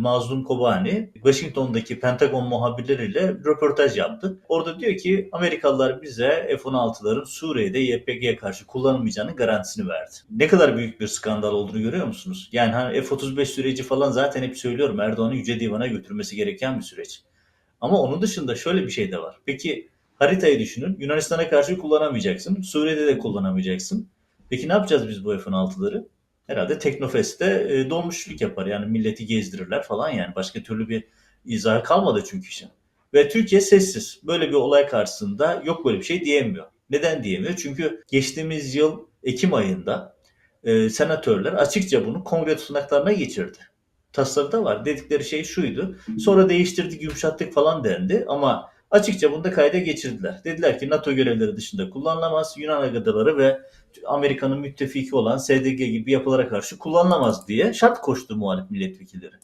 Mazlum Kobani Washington'daki Pentagon muhabirleriyle röportaj yaptı. Orada diyor ki Amerikalılar bize F-16'ların Suriye'de YPG'ye karşı kullanılmayacağının garantisini verdi. Ne kadar büyük bir skandal olduğunu görüyor musunuz? Yani hani F-35 süreci falan zaten hep söylüyorum Erdoğan'ın Yüce Divan'a götürmesi gereken bir süreç. Ama onun dışında şöyle bir şey de var. Peki haritayı düşünün. Yunanistan'a karşı kullanamayacaksın. Suriye'de de kullanamayacaksın. Peki ne yapacağız biz bu F-16'ları? Herhalde Teknofest'te e, dolmuşluk yapar. Yani milleti gezdirirler falan yani. Başka türlü bir izahı kalmadı çünkü işin. Ve Türkiye sessiz. Böyle bir olay karşısında yok böyle bir şey diyemiyor. Neden diyemiyor? Çünkü geçtiğimiz yıl Ekim ayında e, senatörler açıkça bunu kongre tutanaklarına geçirdi. Tasarıda var. Dedikleri şey şuydu. Sonra değiştirdik, yumuşattık falan dendi ama açıkça bunu da kayda geçirdiler. Dediler ki NATO görevleri dışında kullanılamaz. Yunan adaları ve Amerika'nın müttefiki olan SDG gibi yapılara karşı kullanılamaz diye şart koştu muhalif milletvekilleri.